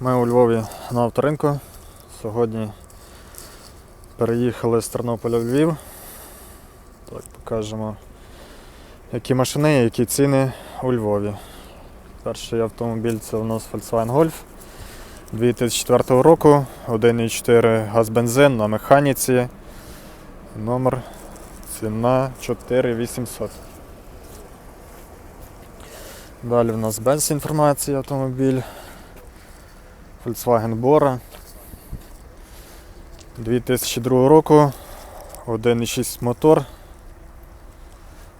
Ми у Львові на авторинку. Сьогодні переїхали з Тернополя в Львів. Так, покажемо, які машини, які ціни у Львові. Перший автомобіль це у нас Volkswagen Golf 2004 року, 1,4 газ-бензин на механіці. Номер ціна 4800. Далі в нас без інформації автомобіль. Volkswagen Bora 2002 року, 1,6 мотор.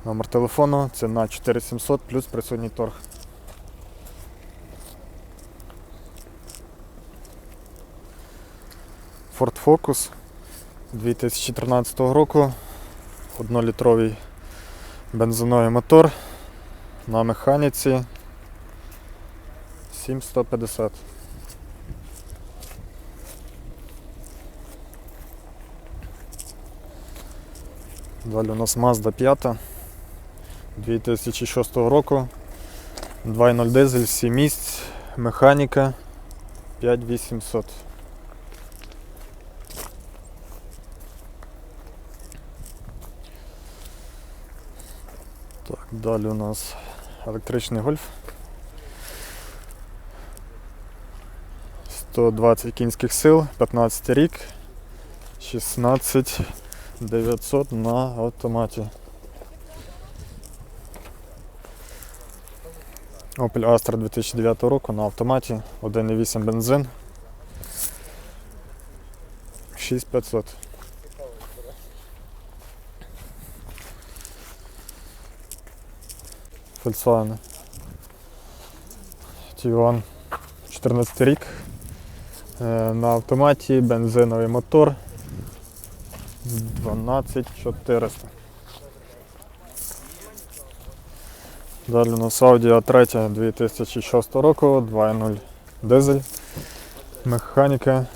Номер телефону, ціна 4700 плюс присутній торг. Ford Focus 2013 року, 1-літровий бензиновий мотор на механіці 7150. Далі у нас Mazda 5 2006 року. 2.0 дизель, 7 місць, механіка 5800. Так, далі у нас електричний гольф. 120 кінських сил, 15 рік, 16 900 на автоматі. Opel Astra 2009 року на автоматі, 1,8 бензин. 6500. Volkswagen. Tiguan 14 рік. Е, На автоматі бензиновий мотор 12400. Далі у нас Audi A3 2006 року, 2.0 дизель, механіка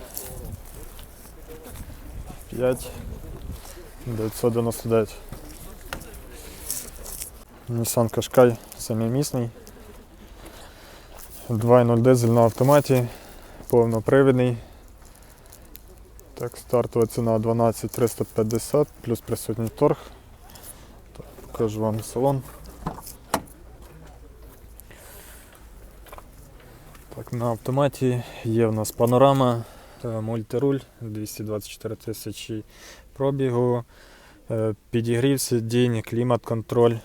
5 999. Nissan Qashqai семимісний. 2.0 дизель на автоматі, повнопривідний. Так, стартова ціна 12350 плюс присутній торг. Так, покажу вам салон. Так, на автоматі є в нас панорама, мультируль 224 тисячі пробігу, е, підігрів сидінь, клімат-контроль.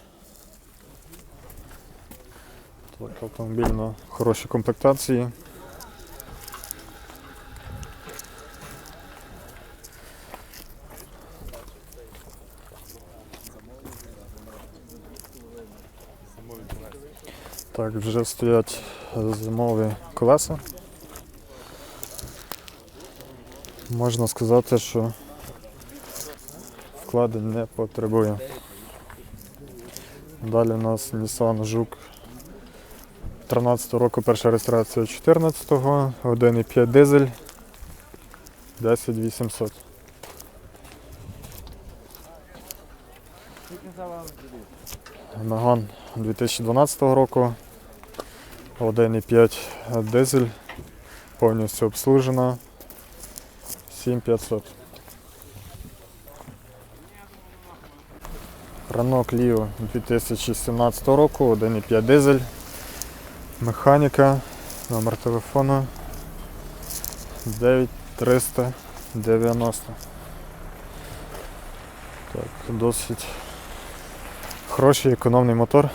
Так, автомобіль на хорошій комплектації. Так, вже стоять зимові колеса. Можна сказати, що вкладень не потребує. Далі у нас Nissan Жук 13 року перша реєстрація 14-го, 1,5 дизель 10800. Megane 2012 року, 1,5 дизель, повністю обслужена, 7500. Renault Clio 2017 року, 1,5 дизель, механіка, номер телефону. 9390. Так, досить хороший економний мотор.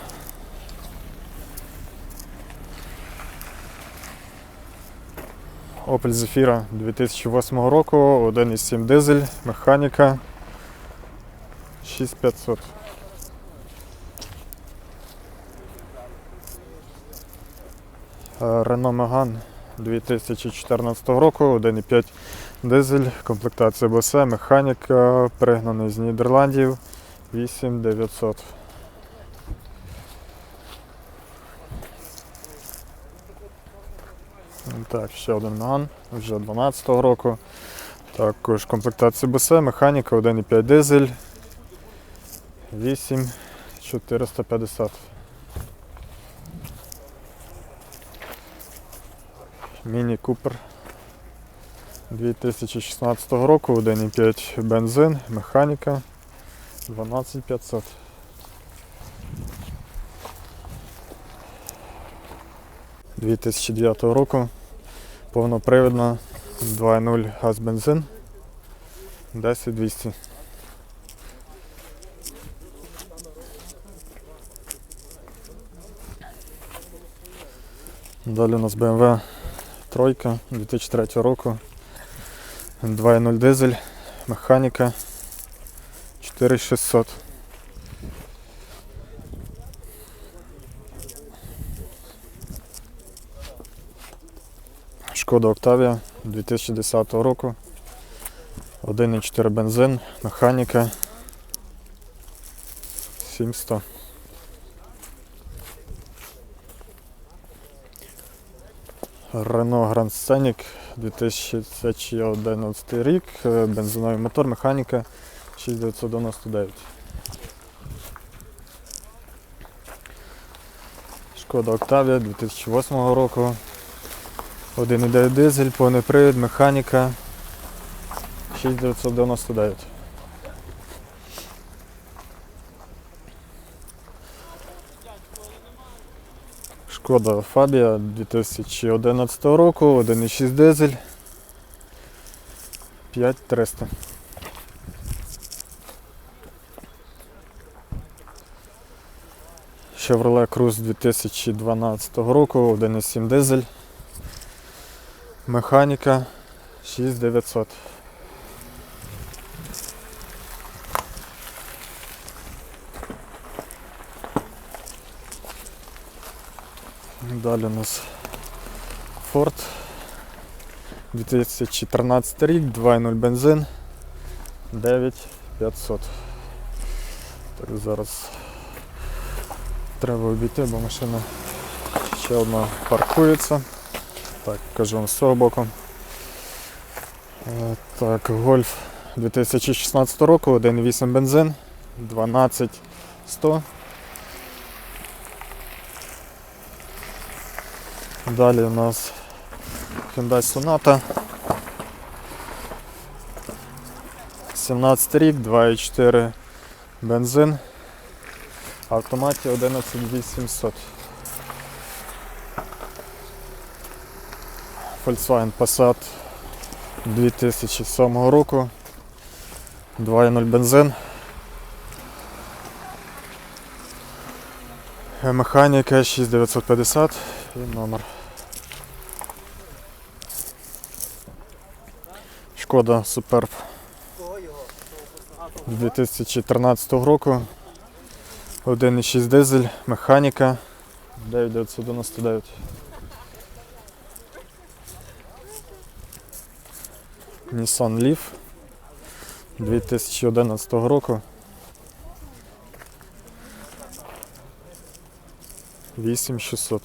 Opel Zafira 2008 року, 1,7 дизель, механіка 6500. Е, Renault Megane 2014 року, 1,5 дизель, комплектація BSE, механіка, пригнаний з Нідерландів 8900. Так, ще один Megane, вже 12-го року. Також комплектація BSE, механіка, 1,5 дизель, 8450. Міні Купер 2016 року, 1,5 бензин, механіка 12500. – 2009 року. Повнопривідна 2.0 газ бензин 10200. Далі у нас BMW тройка 2003 року. 2.0 дизель, механіка 4600. Шкода Октавія 2010 року. 1,4 бензин, механіка 700. Renault Grand Scenic 2011 рік, е, бензиновий мотор, механіка 6999. Шкода Октавія 2008 року. 1,9 дизель, повний привід, механіка 6999. Шкода Фабія 2011 року, 1,6 дизель 5300. Chevrolet Cruze 2012 року, 1,7 дизель. Механіка 6900. Далі у нас Ford 2013 рік, 2.0 бензин 9500. Так, зараз треба обійти, бо машина ще одна паркується. Так, покажу вам з цього боку. Е, Так, Golf 2016 року, 1.8 бензин, 12100. Далі у нас Hyundai Sonata. 17 рік, 2.4 бензин. Автоматі 11800. Volkswagen Passat 2007 року. 2.0 бензин. Механіка 6950 і номер. Шкода Superb 2013 року. 1,6 дизель, механіка 9999. Nissan Leaf 2011 року. 8600.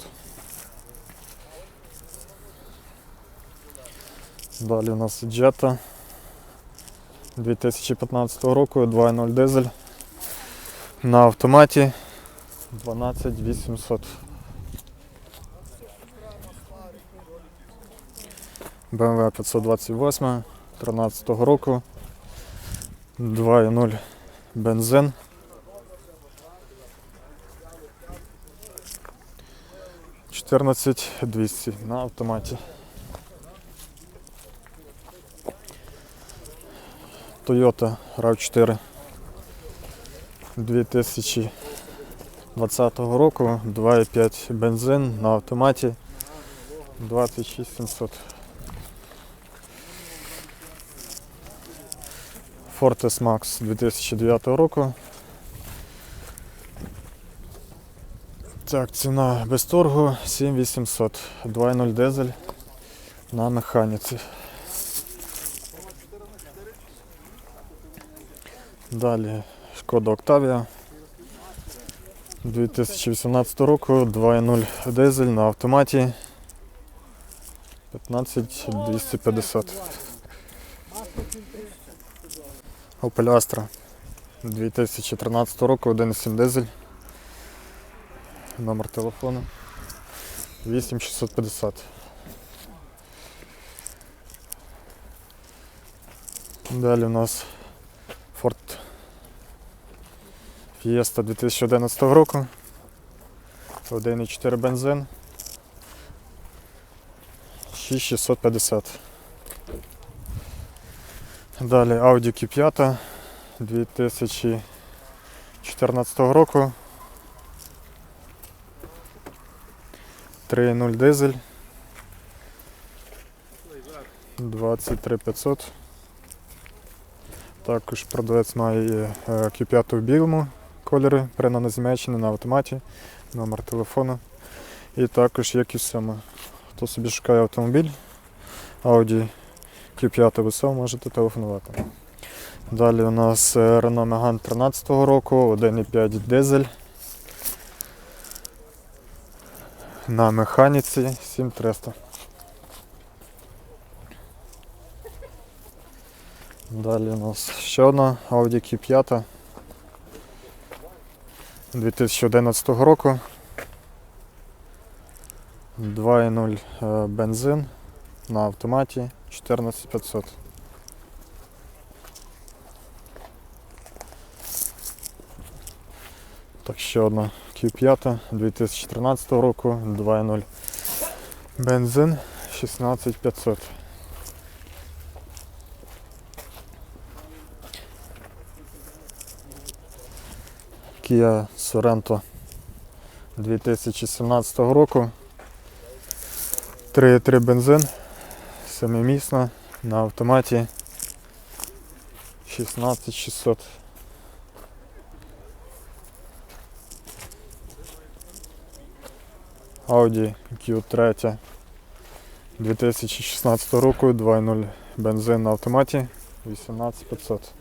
Далі у нас Jetta 2015 року, 2.0 дизель. На автоматі 12800. BMW 528 13 року. 2.0 бензин. Чотирнадцять двісті на автоматі. Toyota RAV4 2020 року, 2,5 бензин на автоматі 26700. Fortis Max 2009 року. Так, ціна без торгу 7800. 2.0 дизель на механіці. Далі Шкода Октавія 2018 року, 2.0 дизель на автоматі 15250. Opel Astra 2013 року, 1,7 дизель. Номер телефону 8650. Далі у нас Ford Fiesta 2011 року. 1,4 бензин. 6650. Далі Audi Q5 2014 року. 3.0 дизель. 23500. Також продавець має е, Q5 в білому кольорі, прина змячений на автоматі, номер телефону. І також є Q7. Хто собі шукає автомобіль, Audi Q5 ВСО, можете телефонувати. Далі у нас е, Renault Megane 13 року, 1,5 дизель. На механіці 7300. Далі у нас ще одна Audi Q5 2011 року. 2.0 е, бензин на автоматі 14500. Так, ще одна Q5 2013 року, 2.0 бензин 16500. Kia Sorento 2017 року. 3,3 бензин, семимісна на автоматі 16600. Audi Q3 2016 року, 2.0 бензин на автоматі 18500.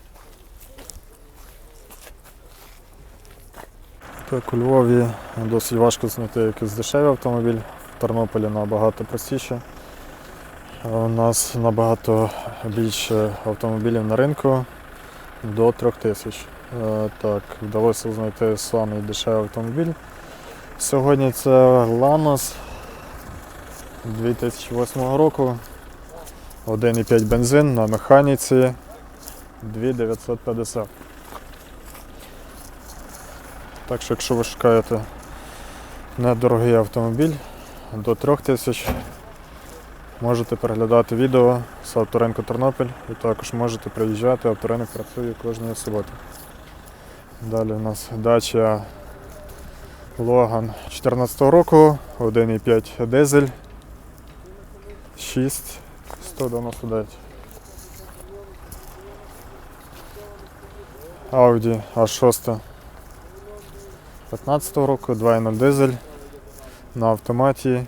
Так, у Львові досить важко знайти якийсь дешевий автомобіль. В Тернополі набагато простіше. У нас набагато більше автомобілів на ринку до 3000. Е, Так, вдалося знайти самий дешевий автомобіль. Сьогодні це Lanos 2008 року. 1,5 бензин на механіці 2950. Так що, якщо ви шукаєте недорогий автомобіль до 3000, можете переглядати відео з авторинку Тернопіль і також можете приїжджати, авторинок працює кожної суботи. Далі у нас дача Логан 2014 року, 1,5 дизель, 6 199. Audi A6 15 року, 2.0 дизель на автоматі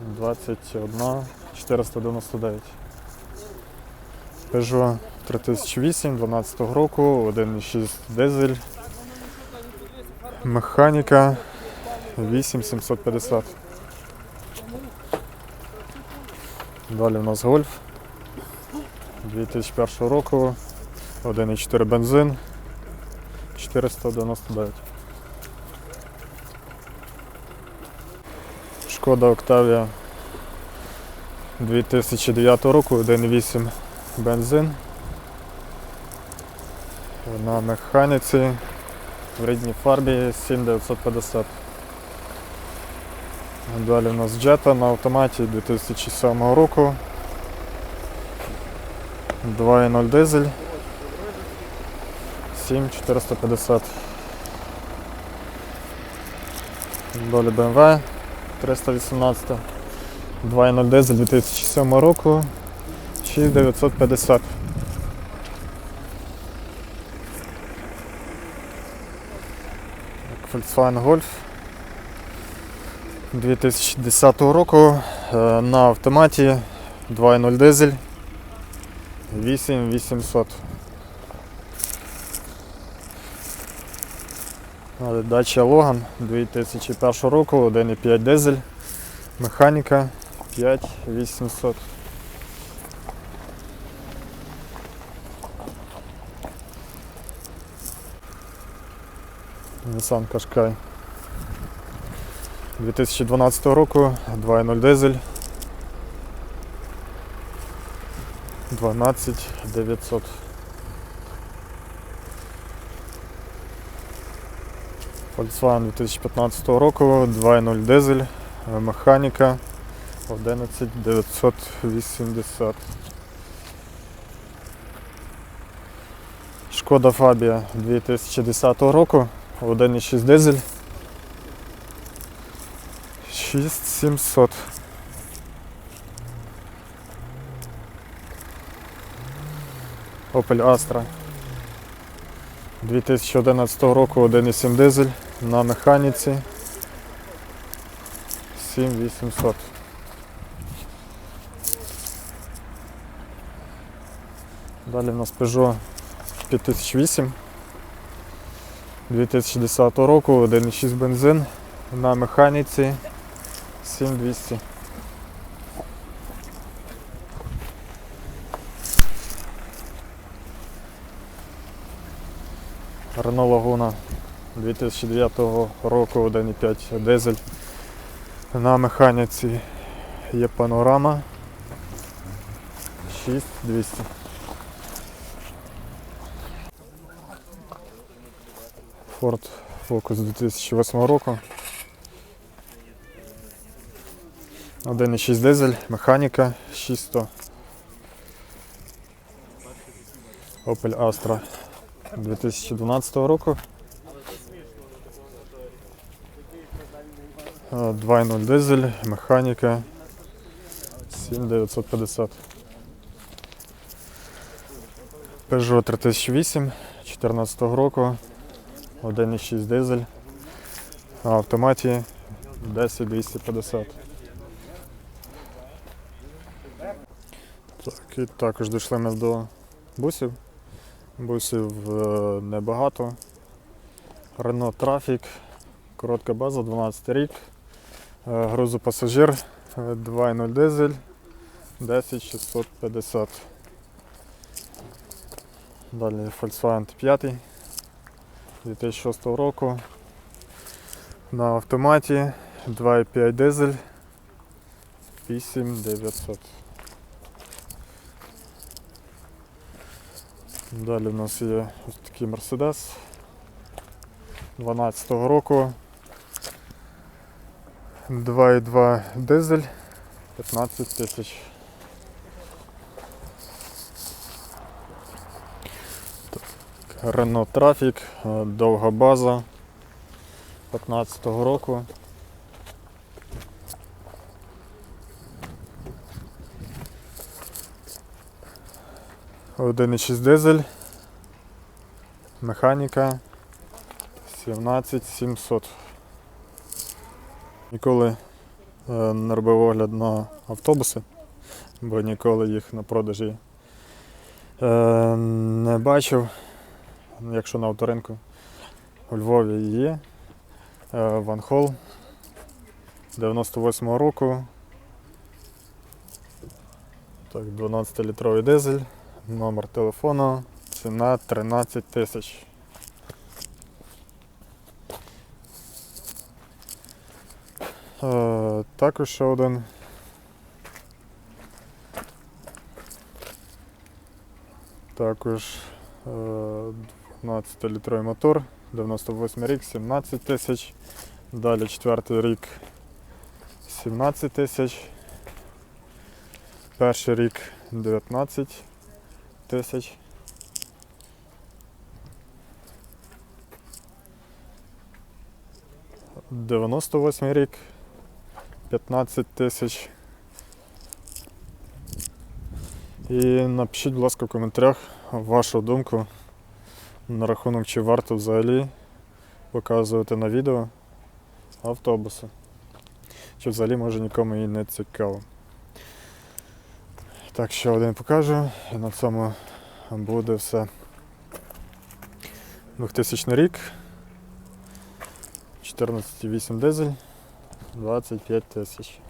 21 499. Peugeot 3008 12 року, 1.6 дизель. Механіка 8750. Далі у нас гольф 2001 року, 1.4 бензин 499. Шкода Октавія 2009 року, 1.8 бензин. На механіці в рідній фарбі 7950. Далі у нас Jetta на автоматі 2007 року. 2.0 дизель. 7450. Далі BMW 318. 2.0 дизель 2007 року. 6950. Так, Volkswagen Golf 2010 року е, на автоматі 2.0 дизель 8800. Дача Логан 2001 року, 1,5 дизель, механіка 5800. Nissan Qashqai 2012 року, 2.0 дизель. 12 Volkswagen 2015 року, 2.0 дизель, е, механіка 11 980. Шкода Фабія 2010 року, 1.6 дизель. 6700. Opel Astra 2011 року 1.7 дизель на механіці 7800. Далі в нас Peugeot 5008 2010 року 1.6 бензин на механіці 7200. Renault Laguna 2009 року 1.5 дизель. На механіці є панорама 6200. Ford Focus 2008 року. 1.6 дизель, механіка 600. Opel Astra 2012 року. 2.0 дизель, механіка 7950. Peugeot 3008 2014 року. 1.6 дизель. На автоматі 10250. Так, і також дійшли ми до бусів. Бусів е, небагато. Renault Traffic, коротка база, 12 рік. Е, Грузопасажир е, 2.0 дизель 10650. Далі Volkswagen T5 2006 року. На автоматі 2.5 дизель 8900. Далі в нас є ось такий Mercedes 12 року. 2.2 дизель 15 тисяч. Renault Traffic, е, довга база 15 року. Один і 6 дизель. Механіка 17700. Ніколи е, не робив огляд на автобуси, бо ніколи їх на продажі е, не бачив. Якщо на авторинку у Львові є. Е, Ван Хол 98 року. Так, 12-літровий дизель, номер телефону, ціна 13 тисяч. Також ще один. Також е, 12-літровий мотор, 98 рік, 17 тисяч. Далі четвертий рік 17 тисяч. Перший рік 19 тисяч. Дев'яносто восьмий рік 15 тисяч. І напишіть, будь ласка, в коментарях вашу думку на рахунок, чи варто взагалі показувати на відео автобуси. Чи взагалі може нікому і не цікаво. Так, ще один покажу і на цьому буде все. 2000 рік. 14,8 дизель, 25 тисяч.